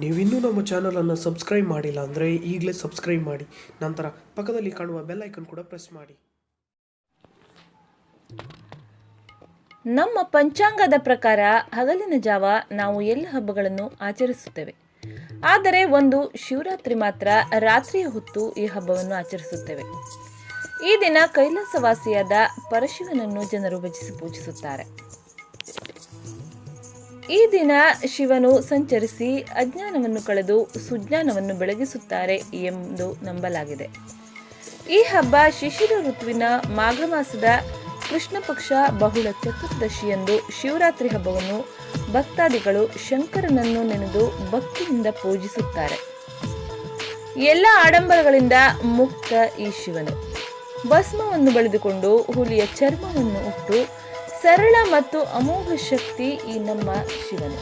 ನೀವಿನ್ನೂ ನಮ್ಮ ಚಾನಲನ್ನು ಸಬ್ಸ್ಕ್ರೈಬ್ ಮಾಡಿಲ್ಲ ಅಂದರೆ ಈಗಲೇ ಸಬ್ಸ್ಕ್ರೈಬ್ ಮಾಡಿ. ನಂತರ ಪಕ್ಕದಲ್ಲಿ ಕಾಣುವ ಬೆಲ್ ಐಕನ್ ಕೂಡ ಪ್ರೆಸ್ ಮಾಡಿ. ನಮ್ಮ ಪಂಚಾಂಗದ ಪ್ರಕಾರ ಹಗಲಿನ ಜಾವ ನಾವು ಎಲ್ಲ ಹಬ್ಬಗಳನ್ನು ಆಚರಿಸುತ್ತೇವೆ. ಆದರೆ ಒಂದು ಶಿವರಾತ್ರಿ ಮಾತ್ರ ರಾತ್ರಿಯ ಹೊತ್ತು ಈ ಹಬ್ಬವನ್ನು ಆಚರಿಸುತ್ತೇವೆ. ಈ ದಿನ ಕೈಲಾಸವಾಸಿಯಾದ ಪರಶಿವನನ್ನು ಜನರು ಭಜಿಸಿ ಪೂಜಿಸುತ್ತಾರೆ. ಈ ದಿನ ಶಿವನು ಸಂಚರಿಸಿ ಅಜ್ಞಾನವನ್ನು ಕಳೆದು ಸುಜ್ಞಾನವನ್ನು ಬೆಳಗಿಸುತ್ತಾರೆ ಎಂದು ನಂಬಲಾಗಿದೆ. ಈ ಹಬ್ಬ ಶಿಶಿರ ಋತುವಿನ ಮಾಘ ಮಾಸದ ಕೃಷ್ಣ ಪಕ್ಷ ಬಹುಳ ಚತುರ್ದಶಿಯಂದು ಶಿವರಾತ್ರಿ ಹಬ್ಬವನ್ನು ಭಕ್ತಾದಿಗಳು ಶಂಕರನನ್ನು ನೆನೆದು ಭಕ್ತಿಯಿಂದ ಪೂಜಿಸುತ್ತಾರೆ. ಎಲ್ಲ ಆಡಂಬರಗಳಿಂದ ಮುಕ್ತ ಈ ಶಿವನು. ಭಸ್ಮವನ್ನು ಬಳಿದುಕೊಂಡು ಹುಲಿಯ ಚರ್ಮವನ್ನು ಉಟ್ಟು ಸರಳ ಮತ್ತು ಅಮೋಘ ಶಕ್ತಿ ಈ ನಮ್ಮ ಶಿವನು.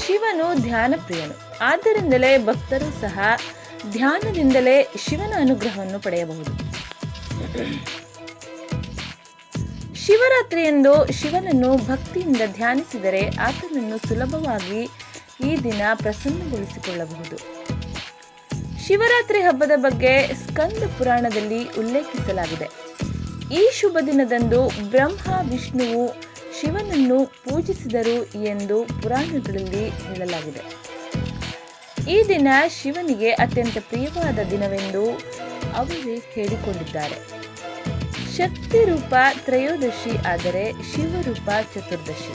ಶಿವನು ಧ್ಯಾನ ಪ್ರಿಯನು ಆದ್ದರಿಂದಲೇ ಭಕ್ತರು ಸಹ ಧ್ಯಾನದಿಂದಲೇ ಶಿವನ ಅನುಗ್ರಹವನ್ನು ಪಡೆಯಬಹುದು. ಶಿವರಾತ್ರಿಯಂದು ಶಿವನನ್ನು ಭಕ್ತಿಯಿಂದ ಧ್ಯಾನಿಸಿದರೆ ಆತನನ್ನು ಸುಲಭವಾಗಿ ಈ ದಿನ ಪ್ರಸನ್ನಗೊಳಿಸಿಕೊಳ್ಳಬಹುದು. ಶಿವರಾತ್ರಿ ಹಬ್ಬದ ಬಗ್ಗೆ ಸ್ಕಂದ ಪುರಾಣದಲ್ಲಿ ಉಲ್ಲೇಖಿಸಲಾಗಿದೆ. ಈ ಶುಭ ದಿನದಂದು ಬ್ರಹ್ಮ ವಿಷ್ಣುವು ಶಿವನನ್ನು ಪೂಜಿಸಿದರು ಎಂದು ಪುರಾಣಗಳಲ್ಲಿ ಹೇಳಲಾಗಿದೆ. ಈ ದಿನ ಶಿವನಿಗೆ ಅತ್ಯಂತ ಪ್ರಿಯವಾದ ದಿನವೆಂದು ಅವರು ಹೇಳಿಕೊಂಡಿದ್ದಾರೆ ಶಕ್ತಿ ರೂಪ ತ್ರಯೋದಶಿ ಆದರೆ ಶಿವರೂಪ ಚತುರ್ದಶಿ.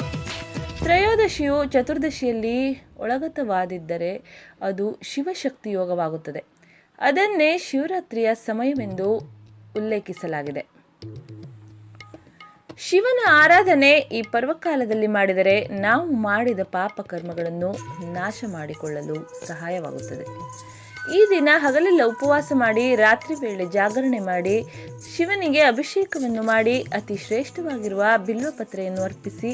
ತ್ರಯೋದಶಿಯು ಚತುರ್ದಶಿಯಲ್ಲಿ ಒಳಗತವಾದಿದ್ದರೆ ಅದು ಶಿವಶಕ್ತಿ ಯೋಗವಾಗುತ್ತದೆ. ಅದನ್ನೇ ಶಿವರಾತ್ರಿಯ ಸಮಯವೆಂದು ಉಲ್ಲೇಖಿಸಲಾಗಿದೆ. ಶಿವನ ಆರಾಧನೆ ಈ ಪರ್ವಕಾಲದಲ್ಲಿ ಮಾಡಿದರೆ ನಾವು ಮಾಡಿದ ಪಾಪ ಕರ್ಮಗಳನ್ನು ನಾಶ ಮಾಡಿಕೊಳ್ಳಲು ಸಹಾಯವಾಗುತ್ತದೆ. ಈ ದಿನ ಹಗಲೆಲ್ಲ ಉಪವಾಸ ಮಾಡಿ, ರಾತ್ರಿ ವೇಳೆ ಜಾಗರಣೆ ಮಾಡಿ, ಶಿವನಿಗೆ ಅಭಿಷೇಕವನ್ನು ಮಾಡಿ, ಅತಿ ಶ್ರೇಷ್ಠವಾಗಿರುವ ಬಿಲ್ವಪತ್ರೆಯನ್ನು ಅರ್ಪಿಸಿ,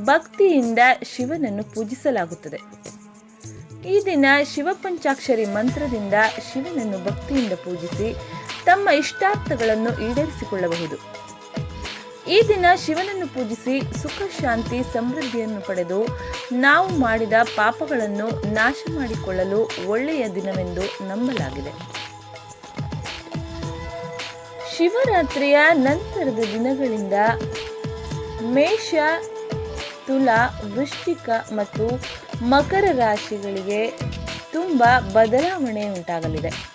ಭಕ್ತಿಯಿಂದ ಶಿವನನ್ನು ಪೂಜಿಸಲಾಗುತ್ತದೆ. ಈ ದಿನ ಶಿವಪಂಚಾಕ್ಷರಿ ಮಂತ್ರದಿಂದ ಶಿವನನ್ನು ಭಕ್ತಿಯಿಂದ ಪೂಜಿಸಿ ತಮ್ಮ ಇಷ್ಟಾರ್ಥಗಳನ್ನು ಈಡೇರಿಸಿಕೊಳ್ಳಬಹುದು. ಈ ದಿನ ಶಿವನನ್ನು ಪೂಜಿಸಿ ಸುಖ, ಶಾಂತಿ, ಸಮೃದ್ಧಿಯನ್ನು ಪಡೆದು ನಾವು ಮಾಡಿದ ಪಾಪಗಳನ್ನು ನಾಶ ಮಾಡಿಕೊಳ್ಳಲು ಒಳ್ಳೆಯ ದಿನವೆಂದು ನಂಬಲಾಗಿದೆ. ಶಿವರಾತ್ರಿಯ ನಂತರದ ದಿನಗಳಿಂದ ಮೇಷ, ತುಲಾ, ವೃಶ್ಚಿಕ ಮತ್ತು ಮಕರ ರಾಶಿಗಳಿಗೆ ತುಂಬ ಬದಲಾವಣೆ ಉಂಟಾಗಲಿದೆ.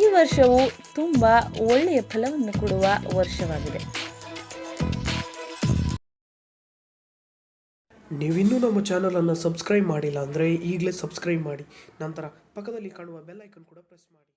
ಈ ವರ್ಷವು ತುಂಬ ಒಳ್ಳೆಯ ಫಲವನ್ನು ಕೊಡುವ ವರ್ಷವಾಗಿದೆ. ನೀವಿನ್ನೂ ನಮ್ಮ ಚಾನಲನ್ನು ಸಬ್ಸ್ಕ್ರೈಬ್ ಮಾಡಿಲ್ಲ ಅಂದರೆ ಈಗಲೇ ಸಬ್ಸ್ಕ್ರೈಬ್ ಮಾಡಿ. ನಂತರ ಪಕ್ಕದಲ್ಲಿ ಕಾಣುವ ಬೆಲ್ ಐಕನ್ ಕೂಡ ಪ್ರೆಸ್ ಮಾಡಿ.